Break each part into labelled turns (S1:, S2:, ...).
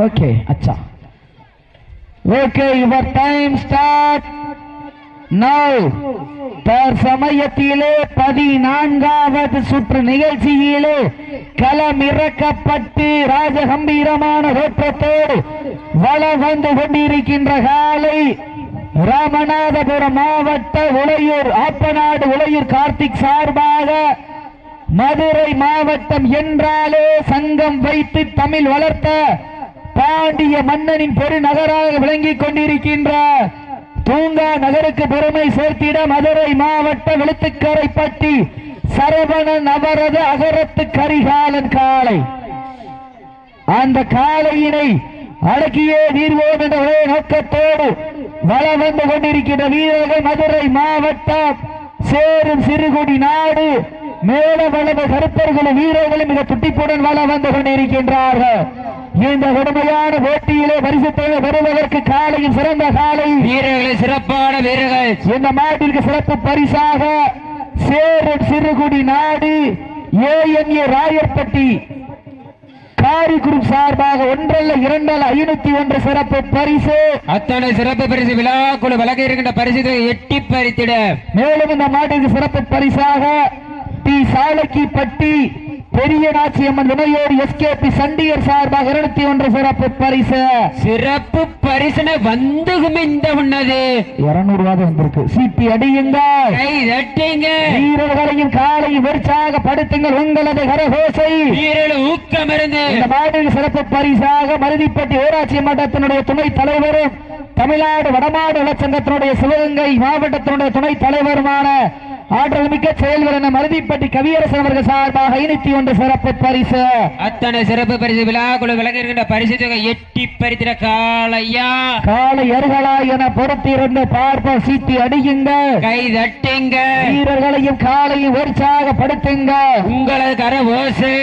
S1: Okay அச்சா okay your time start now தற்சமயத்திலே பதினான்காவது சுற்று நிகழ்ச்சியிலே களமிறக்கப்பட்டு ராஜகம்பீரமான தோற்றத்தோடு வளம் வந்து கொண்டிருக்கின்ற காலை ராமநாதபுரம் மாவட்ட உளையூர் ஆப்பநாடு உளையூர் கார்த்திக் சார்பாக மதுரை மாவட்டம் என்றாலே சங்கம் வைத்து தமிழ் வளர்த்த பாண்டிய மன்னனின் பெருநகராக விளங்கிக் கொண்டிருக்கின்ற தூங்கா நகருக்கு பெருமை சேர்த்திட மதுரை மாவட்ட வெளுத்துக்கரைப்பட்டி சரவணன் அவரது அகரத்து கரிகாலன் காளை. அந்த காளையினை அடக்கியே தீர்வோம் என்ற ஒரே நோக்கத்தோடு வளம் வந்து கொண்டிருக்கின்ற வீரர்கள் மதுரை மாவட்டம் சேரும் சிறுகுடி நாடு. மேல வளர்ந்த கருத்தர்களும் வீரர்களும் மிக துட்டிப்புடன் வளம் வந்து கொண்டிருக்கின்றார்கள். இந்த கொடுமையான போட்டியிலே பரிசுத்தலை பெறுவதற்கு காலையில் சிறந்த காலை.
S2: வீரர்களை சிறப்பான வீரர்கள்.
S1: இந்த மாட்டிற்கு சிறப்பு பரிசாக சேரும் சிறுகுடி நாடு ஏஎன்ஏ ராயர்பட்டி. காரி குரூப் சார்பாக ஒன்றல்ல இரண்டல்ல ஐநூத்தி ஒன்று சிறப்பு பரிசு.
S2: அத்தனை சிறப்பு பரிசு விழா குழு வழங்க இருக்கின்ற பரிசு எட்டி பறித்திட.
S1: மேலும் இந்த மாட்டிற்கு சிறப்பு பரிசாக டி. சாலக்கி பட்டி பெரிய நாச்சியம்மன் வினையோடு எஸ்கேபி சண்டியர் சார்பாக இருநூத்தி ஒன்று சிறப்பு பரிசு.
S2: சிறப்பு பரிசனை வந்து குமிந்த உண்ணது
S1: இருநூறு ரூபாய் வந்திருக்கு. சிபி அடியுங்க. வீரர்களையும் காலை வெறிச்சாக படுத்துங்கள் உங்களது கரகோசை.
S2: வீரர்கள் ஊக்கம் இருந்து
S1: இந்த மாநில சிறப்பு பரிசாக மருதிப்பட்டி ஊராட்சி மன்றத்தினுடைய துணைத் தலைவரும் தமிழ்நாடு வடமாடு நலச்சங்கத்தினுடைய சிவகங்கை மாவட்டத்தினுடைய துணைத் தலைவருமான ஆற்றல் மிக்க செயல்வர் என மருதிப்பட்டி கவியரசன் அவர்கள் சார்பாக ஐநூத்தி ஒன்று சிறப்பு பரிசு.
S2: அத்தனை சிறப்பு பரிசு விழா குழு வழங்க இருக்கின்ற பரிசு தொகை எட்டி பறித்திட காலையா
S1: காலை அருகலா என பொறுத்திருந்து பார்ப்போம். சீட்டி அடியுங்க
S2: கை தட்டிங்க.
S1: வீரர்களையும் காலையும் உற்சாகப்படுத்துங்க
S2: உங்களது கர ஓசை.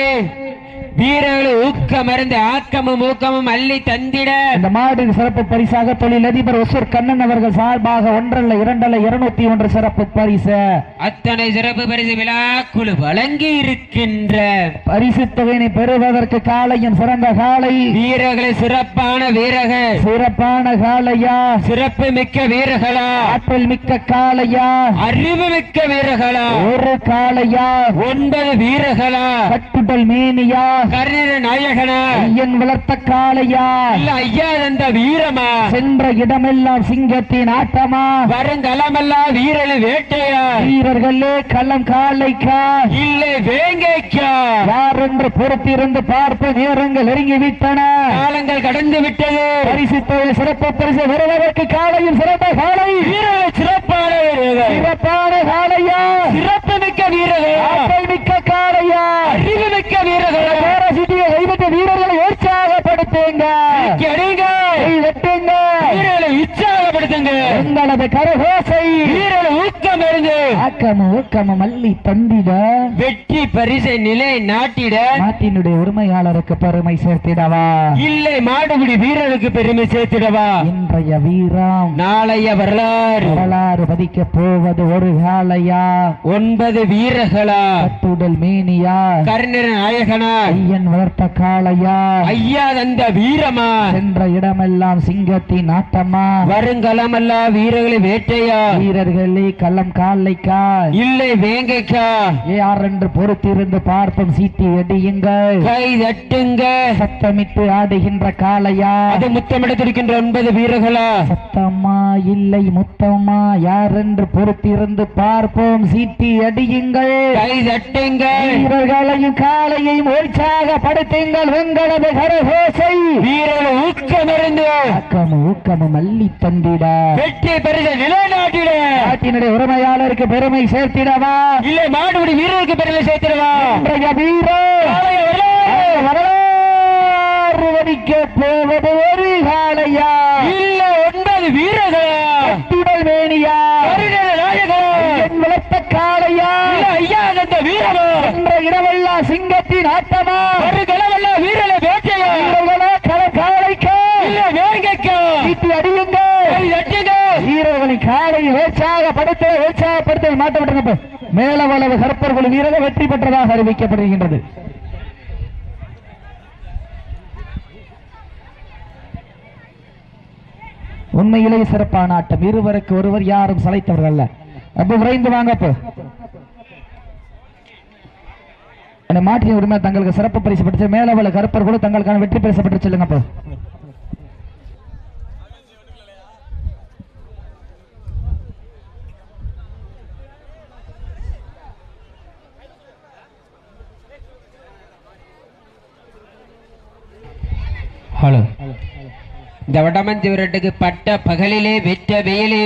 S2: வீரர்கள் ஊக்கம் இருந்து ஆக்கமும் ஊக்கமும் அள்ளி தந்திட.
S1: இந்த மாடு சிறப்பு பரிசாக தொழிலதிபர் ஒசூர் கண்ணன் அவர்கள் சார்பாக ஒன்றல்ல இரண்டல்ல இருநூத்தி ஒன்று சிறப்பு பரிசு.
S2: அத்தனை சிறப்பு பரிசு விழா குழு வழங்கி இருக்கின்ற
S1: பரிசு தொகையினை பெறுவதற்கு காலையும் சிறந்த காலை.
S2: வீரர்களை சிறப்பான வீரர்கள்.
S1: சிறப்பான காலையா?
S2: சிறப்பு மிக்க வீரர்களா?
S1: ஆற்றல் மிக்க காலையா?
S2: அறிவு மிக்க வீரர்களா?
S1: ஒரு காலையா?
S2: ஒன்பது வீரர்களா?
S1: கட்டுடல் மேனியா?
S2: கர்ண நாயகனா?
S1: ஐயன் வளர்த்த காலையா
S2: இல்ல ஐயா தந்த வீரமா?
S1: சென்ற இடமெல்லாம் சிங்கத்தின் ஆட்டமா?
S2: வருங்கலமெல்லாம் வீரர்கள் வேட்டையா?
S1: வீரர்களே களம் காலைக்கா
S2: இல்லை வேங்கைக்கா?
S1: யார் என்று பொறுத்திருந்து பார்ப்பு நேரங்கள் நெருங்கி விட்டன
S2: காலங்கள் கடந்து விட்டது.
S1: பரிசு தொகை சிறப்பு பரிசு பெறுவதற்கு காலையில் சிறந்த காலை
S2: வீரர்கள் சிறப்பான
S1: காலையா
S2: சிறப்பு மிக்க வீரர்கள்
S1: ஆற்றல் மிக்க காலையா
S2: அறிவு மிக்க வீரர்கள்
S1: பாரசீட்டிய கைவிட்ட வீரர்களை உற்சாகப்படுத்துங்க
S2: அடிங்க
S1: கை வெட்டுங்க.
S2: வீரர்களை உற்சாகப்படுத்துங்க.
S1: உங்களது கரகோசை
S2: இருந்து
S1: ஆக்கமும் ஊக்கமும் அள்ளி தந்திட
S2: வெற்றி பரிசை நிலை நாட்டிட.
S1: நாட்டினுடைய உரிமையாளருக்கு பெருமை சேர்த்திடவா?
S2: இல்லை மாடுபிடி வீரருக்கு பெருமை சேர்த்திடவா?
S1: இன்றைய வீரம்.
S2: நாளைய வரலாறு.
S1: வரலாறு பதிக்க போவது ஒரு காலையா
S2: ஒன்பது வீரர்களா?
S1: கட்டுடல் மேனியா?
S2: கர்ண நாயகனா?
S1: ஐயன் வளர்த்த காளையா?
S2: ஐயா தந்த வீரமா?
S1: சென்ற இடமெல்லாம் சிங்கத்தின் ஆட்டமா?
S2: வருங்கலமல்லா வீரர்களை வேட்டையா?
S1: வீரர்களே களம் காலைக்கா?
S2: இல்லை வேங்கைக்கா.
S1: யார் என்று பொறுத்திருந்து பார்ப்போம் சீட்டி அடியுங்கள்
S2: கை தட்டுங்க
S1: சத்தமிட்டு ஆடுகின்ற காளையா?
S2: அது முத்தமிடத்திருக்கின்ற ஒன்பது வீரர்களா?
S1: சத்தமா இல்லை முத்தமா யார் என்று பொறுத்திருந்து பார்ப்போம். சீட்டி அடியுங்கள்.
S2: கை தட்டுங்க
S1: வீரர்களையும் காளையையும் உற்சாகப்படுத்துங்கள் உங்களது கரகோசை.
S2: வீரர்கள் ஊக்கமிருந்து.
S1: ஆக்கமும் ஊக்கமும் அள்ளி தந்திட.
S2: வெற்றி பரிசை நிலைநாட்டிட.
S1: நாட்டினுடைய உரிமையாளருக்கு பெருமை சேர்த்திடவா?
S2: இல்லை மாடுபிடி வீரருக்கு பெருமை சேர்த்திடவா?
S1: வீரர்.
S2: வரலாறு.
S1: வடிக்க போவது ஒரு காளையா காட்டப்பட்டிருந்த மேலவளவு கருப்பர் குழு வெற்றி பெற்றதாக அறிவிக்கப்படுகின்றது. உண்மையிலே சிறப்பான ஆட்டம். இருவருக்கு ஒருவர் யாரும் சளைத்தவர்கள் அல்ல. அப்ப விரைந்து வாங்க மாற்றிய உரிமை தங்களுக்கு சிறப்பு பரிசு பெற்ற மேலவள கருப்பர் தங்களுக்கான வெற்றி பரிசு பெற்று செல்லுங்க
S2: ஹலோ இந்த வடமஞ்சி விரட்டுக்கு பட்ட பகலிலே வெற்ற வெயிலே